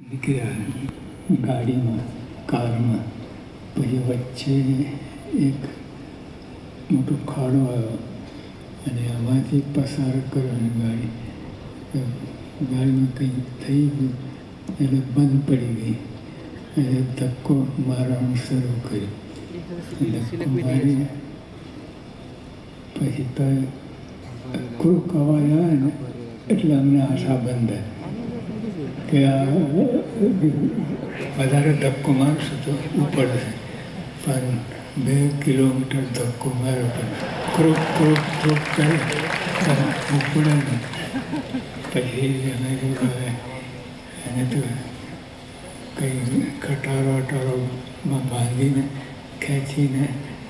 નીકળ્યા ગાડીમાં, કારમાં પછી વચ્ચે એક મોટો ખાડો આવ્યો અને આમાંથી પસાર કરવાની ગાડી. ગાડીમાં કંઈ થઈ ગયું એટલે બંધ પડી ગઈ એટલે ધક્કો મારવાનું શરૂ કર્યું. ધક્કો મારી પછી તો ક્રુક અવાજ આવે ને એટલે અમને આશા બંધાય કે વધારે ધક્કો મારશું તો ઉપડશે પણ બે કિલોમીટર ધક્કો મારો ક્રોપ ક્રોપ ક્રુક કરે ઉપડે નહીં. પછી અમે હવે એને તો કંઈ ખટારો અટારોમાં બાંધીને ખેંચીને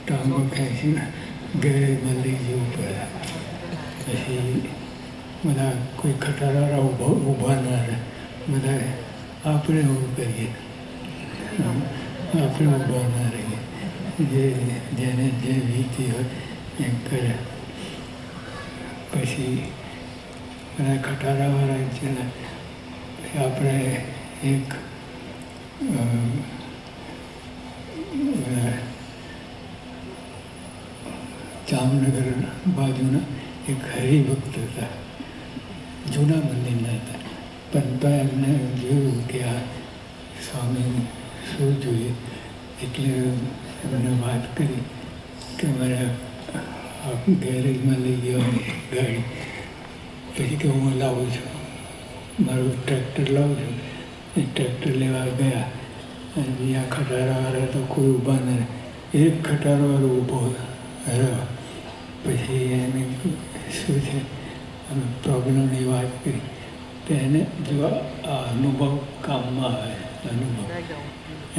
ટાંગો ખેંચીને ગેરેજમાં લઈ જવું પડે. પછી બધા કોઈ ખટારા ઊભા ના રહે. બધા આપણે એવું કરીએ. આપણે ઊભા ના રહીએ. જે જેને જે વીતી હોય એમ કરે પછી બધા ખટારાવાળા છે ને આપણે એક જામનગર બાજુના એક હરિભક્ત હતા. જૂના મંદિરના હતા. પણ એમને જોયું કે આ સ્વામી શું જોઈએ? એટલે એમને વાત કરી કે મારે ગેરેજમાં લઈ જવાની ગાડી. પછી કે હું લાવું છું. મારું ટ્રેક્ટર લાવું છું. એ ટ્રેક્ટર લેવા ગયા. અને બીજા ખટારાવાળા તો કોઈ ઊભા ન રહે. એક ખટારાવાળો ઊભો રહ્યો. પછી એને શું છે? પ્રોબ્લેમની વાત કરી. તો એને જો આ અનુભવ કામમાં આવે, અનુભવ.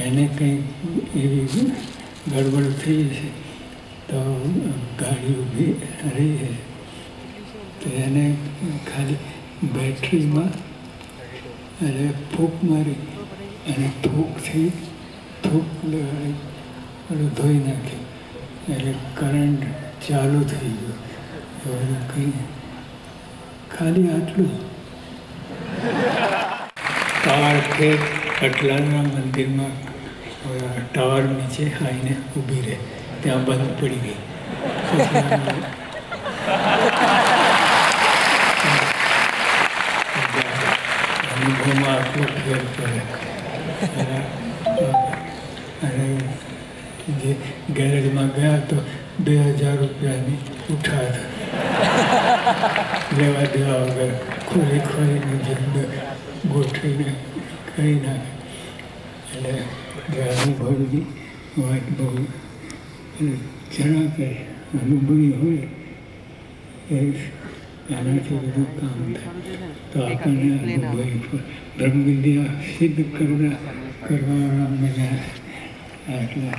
એને કંઈક એવી ગડબડ થઈ છે તો ગાડી ઊભી રહી છે તો એને ખાલી બેટરીમાં અને ફૂંક મારી, અને ફૂંકથી ફૂંક ઓલું ધોઈ નાખ્યું એટલે કરંટ ચાલુ થઈ ગયો. એવું કંઈ ખાલી આટલું ટાવર ખેત અટલાના મંદિરમાં ટાવર નીચે આવીને ઊભી રહે. ત્યાં બંધ પડી ગઈ. અનુભવમાં આટલો ફેર પડે. અને, જે ગેરેજમાં ગયા તો બે હજાર રૂપિયાની ઉઠાડ લેવા દેવા વગર ખોલી ખોલીને જંડ ગોઠવીને કરી નાખે. એટલે અનુભવની વાત બહુ. અને જણા કે અનુભવી હોય એ આનાથી બધું કામ થાય. તો આપણને અનુભવી બ્રહ્મવિદ્યા સિદ્ધ કરવા કરવાવાળા મજા આટલા